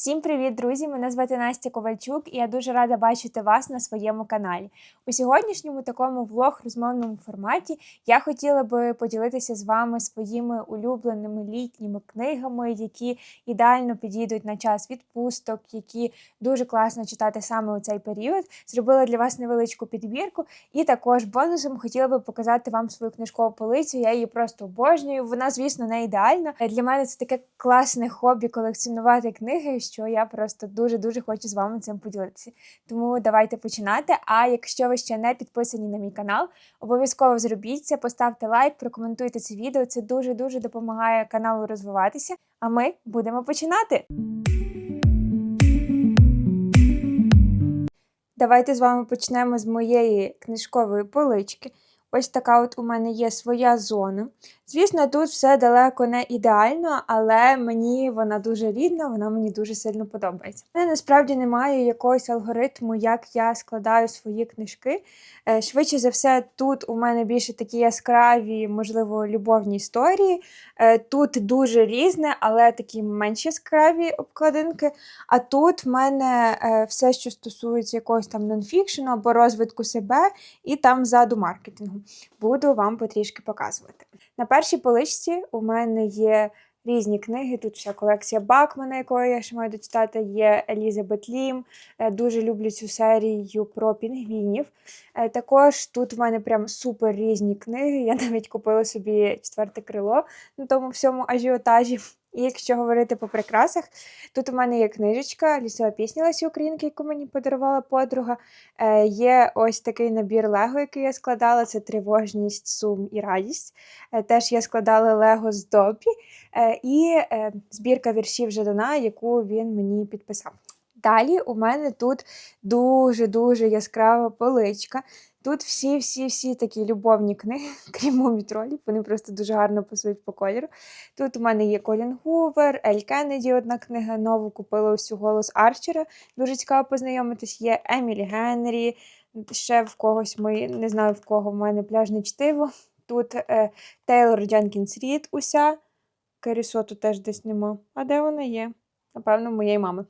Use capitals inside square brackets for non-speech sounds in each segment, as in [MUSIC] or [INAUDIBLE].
Всім привіт, друзі! Мене звати Настя Ковальчук, і я дуже рада бачити вас на своєму каналі. У сьогоднішньому такому влог розмовному форматі я хотіла би поділитися з вами своїми улюбленими літніми книгами, які ідеально підійдуть на час відпусток, які дуже класно читати саме у цей період. Зробила для вас невеличку підбірку, і також бонусом хотіла би показати вам свою книжкову полицю. Я її просто обожнюю. Вона, звісно, не ідеальна. Для мене це таке класне хобі колекціонувати книги, що я просто дуже-дуже хочу з вами цим поділитися. Тому давайте починати. А якщо ви ще не підписані на мій канал, обов'язково зробіть це, поставте лайк, прокоментуйте це відео. Це дуже-дуже допомагає каналу розвиватися. А ми будемо починати. Давайте з вами почнемо з моєї книжкової полички. Ось така от у мене є своя зона. Звісно, тут все далеко не ідеально, але мені вона дуже рідна, вона мені дуже сильно подобається. Мене насправді немає якогось алгоритму, як я складаю свої книжки. Е, Швидше за все, тут у мене більше такі яскраві, можливо, любовні історії. Е, Тут дуже різне, але такі менш яскраві обкладинки. А тут в мене е, все, що стосується якогось там нонфікшену або розвитку себе, і там ззаду маркетингу. Буду вам потрішки показувати. На першій поличці у мене є різні книги. Тут вся колекція Бакмана, якої я ще маю дочитати, є Елізабет Лім. Е, Дуже люблю цю серію про пінгвінів. Е, Також тут в мене прям супер різні книги. Я [LAUGHS] навіть купила собі четверте крило на тому всьому ажіотажі. І якщо говорити по прикрасах, тут у мене є книжечка Лісова пісня Лесі Українки, яку мені подарувала подруга. Е, Є ось такий набір Лего, який я складала. Це тривожність, сум і радість. Е, Теж я складала Лего з Добі. Е, І е, збірка віршів Жадана, яку він мені підписав. Далі у мене тут дуже-дуже яскрава поличка. Тут всі-всі-всі такі любовні книги, [LAUGHS] крім мумітролів, вони просто дуже гарно пасують по кольору. Тут у мене є Колін Гувер, Ель Кеннеді, одна книга, нову купила цю голос Арчера. Дуже цікаво познайомитись. Є Емілі Генрі, ще в когось мої, не знаю в кого в мене пляжне чтиво. Тут е, Тейлор Дженкінс Рід уся. Керісоту теж десь нема. А де вона є? Напевно, моєї мами.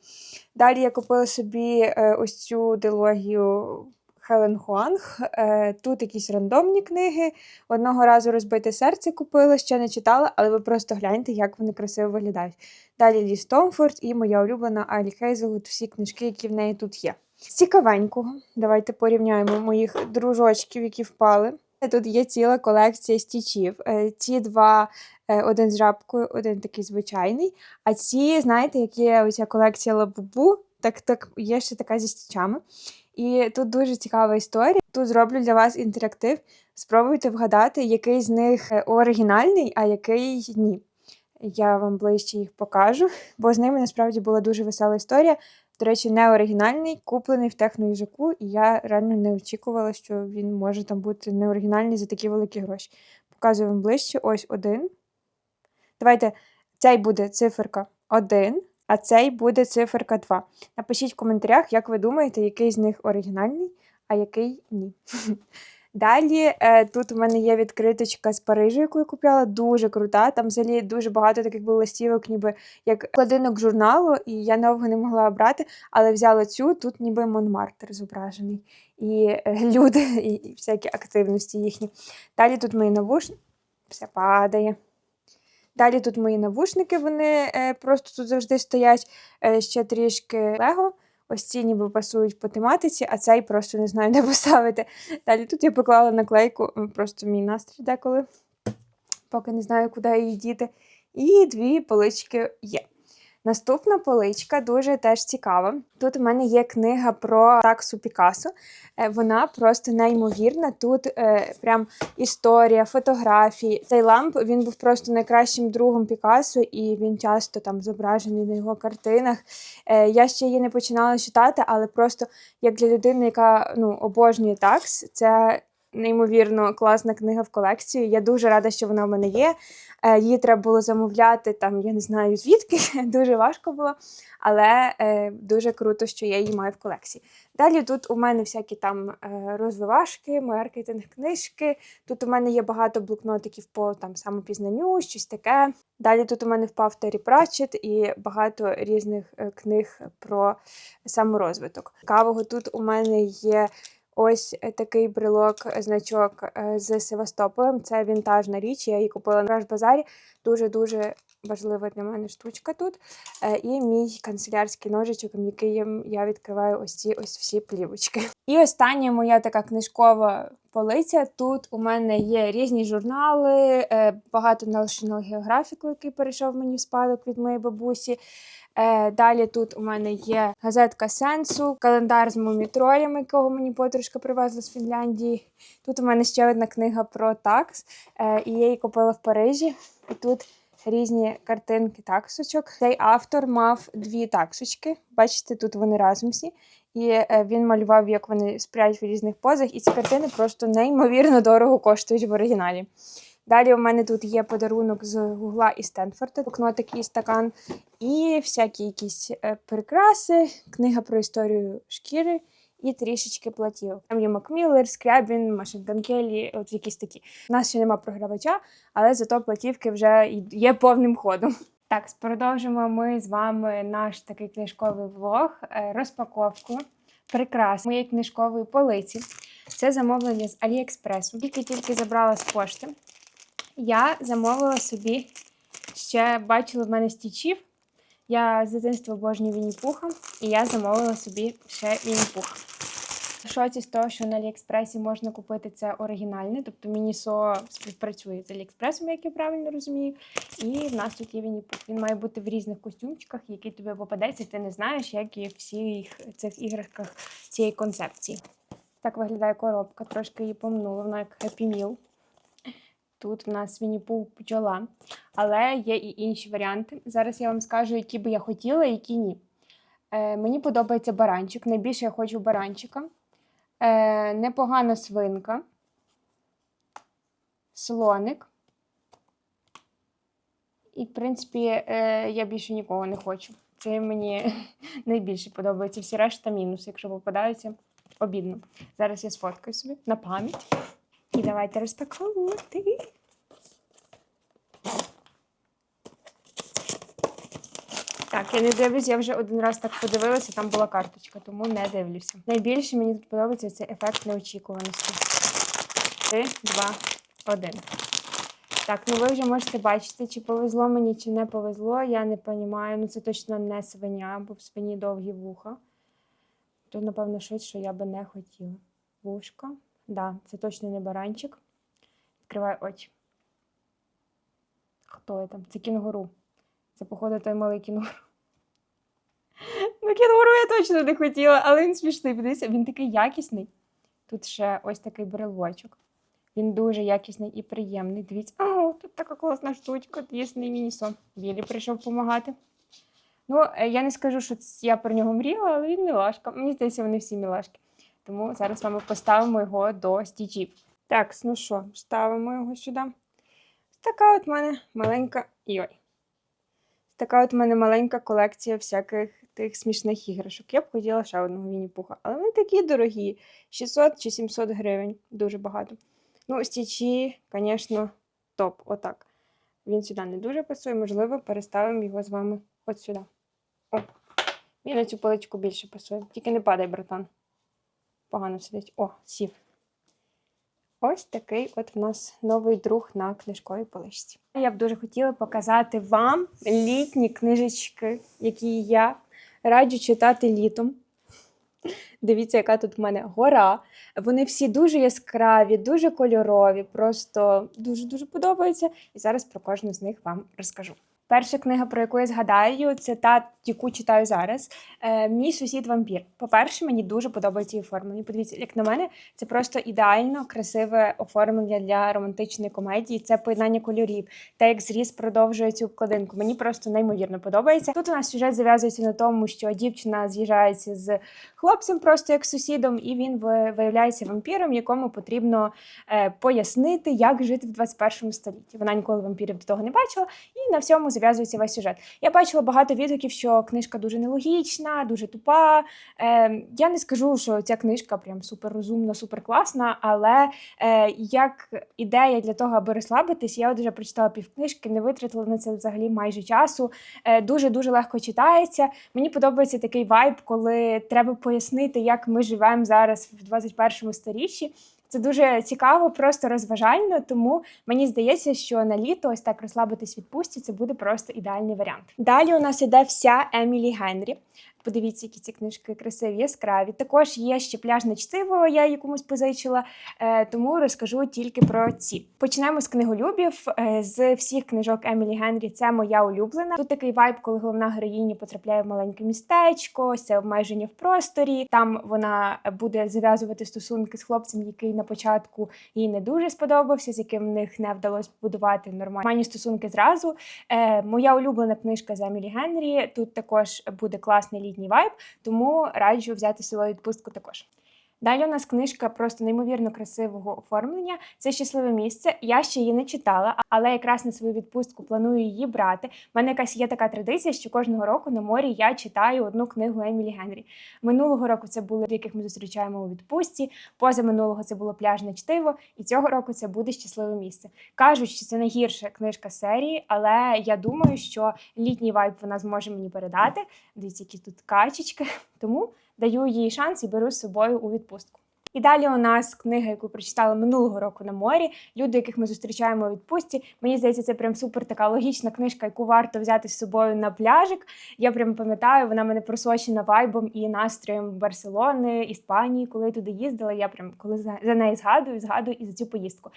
Далі я купила собі е, ось цю дилогію Хелен Хуанг. Е, тут якісь рандомні книги. Одного разу розбите серце купила, ще не читала, але ви просто гляньте, як вони красиво виглядають. Далі Лі Стомфорд і моя улюблена Алі Хейзелгуд, всі книжки, які в неї тут є. Цікавенького, давайте порівняємо моїх дружочків, які впали. Тут є ціла колекція стічів. Е, Ці два, е, один з жабкою, один такий звичайний. А ці, знаєте, як є оця колекція лабубу, так, так є ще така зі стічами. І тут дуже цікава історія. Тут зроблю для вас інтерактив. Спробуйте вгадати, який з них е, оригінальний, а який ні. Я вам ближче їх покажу, бо з ними насправді була дуже весела історія. До речі, не оригінальний, куплений в техноїжаку, і я реально не очікувала, що він може там бути не оригінальний за такі великі гроші. Показую вам ближче. Ось один. Давайте, цей буде циферка 1, а цей буде циферка 2. Напишіть в коментарях, як ви думаєте, який з них оригінальний, а який ні. [LAUGHS] Далі е, тут у мене є відкриточка з Парижу, яку я купляла, дуже крута. Там взагалі дуже багато таких було листівок, ніби як кладинок журналу, і я довго не могла обрати, але взяла цю, тут ніби Монмартр зображений. І е, [LAUGHS] люди, і, всякі активності їхні. Далі тут мої навушники, все падає. Далі тут мої навушники, вони е, просто тут завжди стоять е, ще трішки лего. Ось ці ніби пасують по тематиці, а цей просто не знаю, [LAUGHS] де поставити. Далі тут я поклала наклейку, просто мій настрій деколи, поки не знаю, куди її діти. І дві полички є. Наступна поличка дуже теж цікава. Тут у мене є книга про таксу Пікасо. Е, Вона просто неймовірна. Тут е, прям історія, фотографії. Цей ламп він був просто найкращим другом Пікасо, і він часто там зображений на його картинах. Е, я ще її не починала читати, але просто як для людини, яка ну, обожнює такс, це Неймовірно класна книга в колекцію. Я дуже рада, що вона в мене є. Е, Її треба було замовляти там, я не знаю звідки, [LAUGHS] дуже важко було, але е, дуже круто, що я її маю в колекції. Далі тут у мене всякі там е, розвивашки, маркетинг книжки. Тут у мене є багато блокнотиків по там самопізнанню, щось таке. Далі тут у мене впав Террі Пратчет і багато різних книг про саморозвиток. Цікавого тут у мене є ось е, такий брелок, е, значок е, з Севастополем. Це вінтажна річ. Я її купила на базарі. Дуже-дуже важлива для мене штучка тут. Е, І мій канцелярський ножичок, яким я відкриваю ось ці ось всі плівочки. І остання моя така книжкова полиця. Тут у мене є різні журнали, е, багато National Geographic, який перейшов мені в спадок від моєї бабусі. Е, Далі тут у мене є газетка Сенсу, календар з мумітролями, якого мені подружка привезла з Фінляндії. Тут у мене ще одна книга про такс, і я її купила в Парижі. І тут різні картинки таксочок. Цей автор мав дві таксочки. Бачите, тут вони разом всі. І е, він малював, як вони сплять в різних позах, і ці картини просто неймовірно дорого коштують в оригіналі. Далі у мене тут є подарунок з Гугла і Стенфорда, блокнотик і стакан, і всякі якісь е, прикраси, книга про історію шкіри і трішечки платів. Там є Макміллер, Скрябін, Машингтон Келлі, от якісь такі. У нас ще нема програвача, але зато платівки вже є повним ходом. Так, продовжимо ми з вами наш такий книжковий влог, е, розпаковку прикрас моєї книжкової полиці. Це замовлення з Аліекспресу. Тільки-тільки забрала з пошти. Я замовила собі ще бачила в мене стічів. Я з дитинства обожнюю Вінні-Пуха, і я замовила собі ще Вінні-Пуха. Шоці з того, що на Аліекспресі можна купити це оригінальне, тобто Мінісо співпрацює з Аліекспресом, як я правильно розумію. І в нас тут є Вінні-Пух. Він має бути в різних костюмчиках, які тобі попадеться, ти не знаєш, як і в всіх цих іграшках цієї концепції. Так виглядає коробка, трошки її помнула, вона як Happy Meal. Тут в нас Вінні-Пух бджола, але є і інші варіанти. Зараз я вам скажу, які би я хотіла, які ні. Е, мені подобається баранчик. Найбільше я хочу баранчика. Е, непогана свинка, слоник. І, в принципі, е, я більше нікого не хочу. Це мені [LAUGHS] найбільше подобається. Всі решта мінус, якщо попадаються, обідно. Зараз я сфоткаю собі на пам'ять. І давайте розпаковувати. Я не дивлюсь, я вже один раз так подивилася, там була карточка, тому не дивлюся. Найбільше мені тут подобається це ефект неочікуваності. Три, два, один. Так, ну ви вже можете бачити, чи повезло мені, чи не повезло. Я не розумію. Ну це точно не свиня, бо в свині довгі вуха. То, напевно, щось, що я би не хотіла. Вушка. Да, це точно не баранчик. Відкриваю очі. Хто я там? Це кінгуру. Це, походу, той малий кінгуру. Кінгуру я точно не хотіла, але він смішний. Подивіться, він такий якісний. Тут ще ось такий брелочок. Він дуже якісний і приємний. Дивіться, о, тут така класна штучка, тісний мінісо. Білі прийшов допомагати. Ну, е, я не скажу, що я про нього мріяла, але він мілашка. Мені здається, вони всі мілашки. Тому зараз з вами поставимо його до стічів. Так, ну що, ставимо його сюди. Така от в мене маленька. Йой. Така от в мене маленька колекція всяких тих смішних іграшок. Я б хотіла ще одного Вінні-Пуха, але вони такі дорогі. 600 чи 700 гривень. Дуже багато. Ну, стічі, звісно, топ. Отак. Він сюди не дуже пасує, можливо, переставимо його з вами от сюди. О, він на цю поличку більше пасує. Тільки не падай, братан. Погано сидить. О, сів. Ось такий от в нас новий друг на книжковій поличці. Я б дуже хотіла показати вам літні книжечки, які я раджу читати літом. Дивіться, яка тут в мене гора. Вони всі дуже яскраві, дуже кольорові, просто дуже-дуже подобаються. І зараз про кожну з них вам розкажу. Перша книга, про яку я згадаю, це та, яку читаю зараз. Е, Мій сусід вампір. По-перше, мені дуже подобається її оформлення. Подивіться, як на мене, це просто ідеально красиве оформлення для романтичної комедії. Це поєднання кольорів. Та як зріз продовжує цю обкладинку. Мені просто неймовірно подобається. Тут у нас сюжет зав'язується на тому, що дівчина з'їжджається з хлопцем, просто як сусідом, і він виявляється вампіром, якому потрібно е, пояснити, як жити в 21 столітті. Вона ніколи вампірів до того не бачила, і на всьому зав'язується весь сюжет. Я бачила багато відгуків, що книжка дуже нелогічна, дуже тупа. Е, я не скажу, що ця книжка прям супер розумна, супер класна, але е, як ідея для того, аби розслабитись, я от вже прочитала півкнижки, не витратила на це взагалі майже часу. Е, дуже дуже легко читається. Мені подобається такий вайб, коли треба пояснити, як ми живемо зараз в 21 сторіччі. Це дуже цікаво, просто розважально. Тому мені здається, що на літо ось так розслабитись від пусті це буде просто ідеальний варіант. Далі у нас іде вся Емілі Генрі. Подивіться, які ці книжки красиві, яскраві. Також є ще пляжне чтиво, я її комусь позичила, е, тому розкажу тільки про ці. Почнемо з книголюбів. Е, З всіх книжок Емілі Генрі це моя улюблена. Тут такий вайб, коли головна героїня потрапляє в маленьке містечко, це обмеження в просторі. Там вона буде зав'язувати стосунки з хлопцем, який на початку їй не дуже сподобався, з яким в них не вдалося побудувати нормальні стосунки зразу. Е, моя улюблена книжка з Емілі Генрі. Тут також буде класний літній вайб, тому раджу взяти свою відпустку також. Далі у нас книжка просто неймовірно красивого оформлення. Це щасливе місце. Я ще її не читала, але якраз на свою відпустку планую її брати. У мене якась є така традиція, що кожного року на морі я читаю одну книгу Емілі Генрі. Минулого року це були яких ми зустрічаємо у відпустці. Поза минулого це було пляжне чтиво, і цього року це буде щасливе місце. Кажуть, що це найгірша книжка серії, але я думаю, що літній вайб вона зможе мені передати. Дивіться, які тут качечки. Тому даю їй шанс і беру з собою у відпустку. І далі у нас книга, яку прочитала минулого року на морі. Люди, яких ми зустрічаємо у відпустці. Мені здається, це прям супер така логічна книжка, яку варто взяти з собою на пляжик. Я прям пам'ятаю, вона мене просочена вайбом і настроєм Барселони, Іспанії, коли я туди їздила. Я прям коли за неї згадую, згадую і за цю поїздку.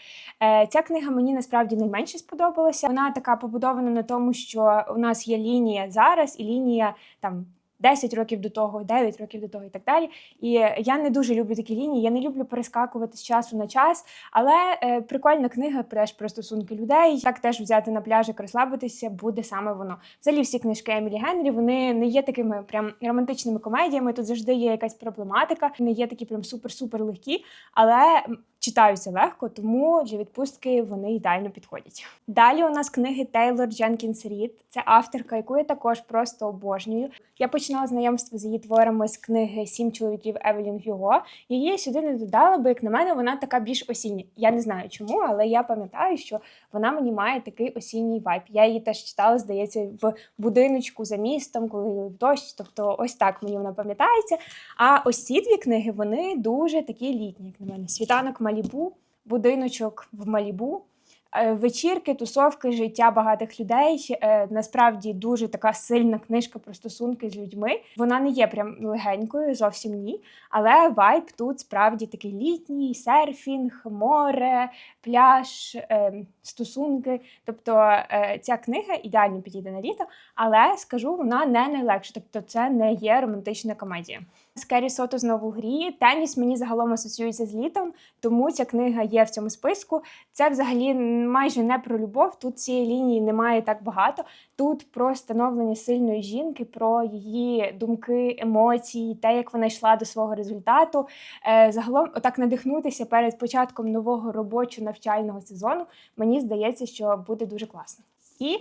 Е, Ця книга мені насправді найменше сподобалася. Вона така побудована на тому, що у нас є лінія зараз і лінія там. 10 років до того, 9 років до того і так далі. І я не дуже люблю такі лінії. Я не люблю перескакувати з часу на час. Але е, прикольна книга теж про стосунки людей. Так теж взяти на пляжик, розслабитися буде саме воно. Взагалі всі книжки Емілі Генрі вони не є такими прям романтичними комедіями. Тут завжди є якась проблематика, не є такі прям супер-супер легкі, але читаються легко, тому для відпустки вони ідеально підходять. Далі у нас книги Тейлор Дженкінс Рід. Це авторка, яку я також просто обожнюю. Я починала знайомство з її творами з книги Сім чоловіків Евелін Гюго. Її я сюди не додала, бо як на мене вона така більш осіння. Я не знаю чому, але я пам'ятаю, що вона мені має такий осінній вайб. Я її теж читала, здається, в будиночку за містом, коли дощ. Тобто, ось так мені вона пам'ятається. А ось ці дві книги вони дуже такі літні, як на мене. Світанок Малібу, будиночок в Малібу. Е, Вечірки, тусовки, життя багатих людей. Е, Насправді дуже така сильна книжка про стосунки з людьми. Вона не є прям легенькою, зовсім ні. Але вайб тут справді такий літній, серфінг, море, пляж, е, стосунки. Тобто е, ця книга ідеально підійде на літо, але скажу, вона не найлегша. Тобто, це не є романтична комедія. Скері Сото знову в грі. Теніс мені загалом асоціюється з літом, тому ця книга є в цьому списку. Це взагалі майже не про любов. Тут цієї лінії немає так багато. Тут про становлення сильної жінки, про її думки, емоції, те, як вона йшла до свого результату. Е, загалом, отак надихнутися перед початком нового робочого навчального сезону. Мені здається, що буде дуже класно. І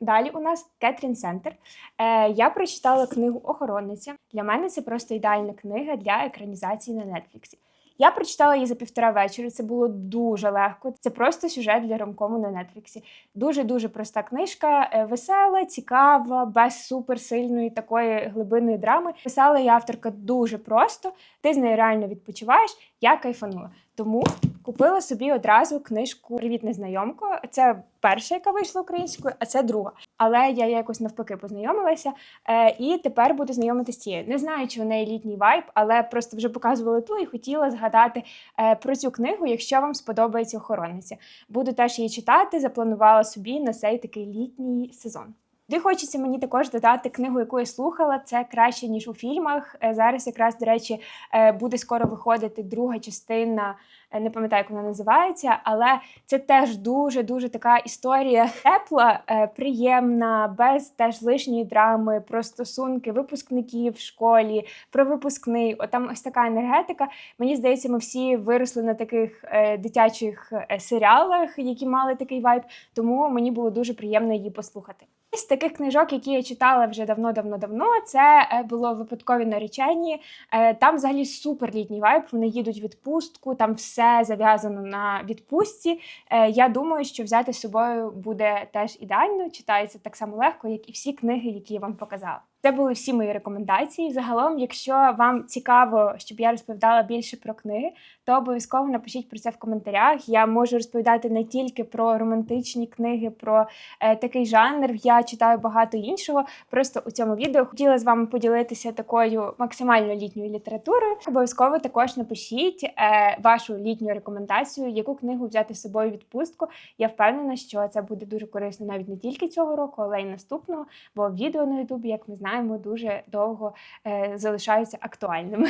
Далі у нас Кетрін Сентер. Е, я прочитала книгу Охоронниця. Для мене це просто ідеальна книга для екранізації на Нетфліксі. Я прочитала її за півтора вечора. Це було дуже легко. Це просто сюжет для ромкому на Нетфліксі. Дуже дуже проста книжка, е, весела, цікава, без суперсильної такої глибинної драми. Писала її авторка дуже просто. Ти з нею реально відпочиваєш. Я кайфанула. Тому купила собі одразу книжку Привіт, незнайомко. Це перша, яка вийшла українською, а це друга. Але я якось навпаки познайомилася е, і тепер буду знайомитися цією. Не знаю, чи в неї літній вайб, але просто вже показували ту і хотіла згадати е, про цю книгу, якщо вам сподобається охоронниця. Буду теж її читати, запланувала собі на цей такий літній сезон. Туди хочеться мені також додати книгу, яку я слухала. Це краще ніж у фільмах. Е, Зараз якраз, до речі, е, буде скоро виходити друга частина. е, Не пам'ятаю, як вона називається, але це теж дуже дуже така історія тепла, приємна, без теж лишньої драми, про стосунки випускників в школі, про випускний. Отам ось така енергетика. Мені здається, ми всі виросли на таких дитячих серіалах, які мали такий вайб. Тому мені було дуже приємно її послухати. З таких книжок, які я читала вже давно-давно-давно, це е, було випадкові наречені. Е, Там взагалі супер літній вайб. Вони їдуть в відпустку, там все зав'язано на відпустці. Е, Я думаю, що взяти з собою буде теж ідеально. Читається так само легко, як і всі книги, які я вам показала. Це були всі мої рекомендації. Загалом, якщо вам цікаво, щоб я розповідала більше про книги, то обов'язково напишіть про це в коментарях. Я можу розповідати не тільки про романтичні книги, про е, такий жанр. Я читаю багато іншого. Просто у цьому відео хотіла з вами поділитися такою максимально літньою літературою. Обов'язково також напишіть е, вашу літню рекомендацію, яку книгу взяти з собою відпустку. Я впевнена, що це буде дуже корисно навіть не тільки цього року, але й наступного. Бо відео на Ютубі, як ми знаємо, дуже довго е, залишаються актуальними.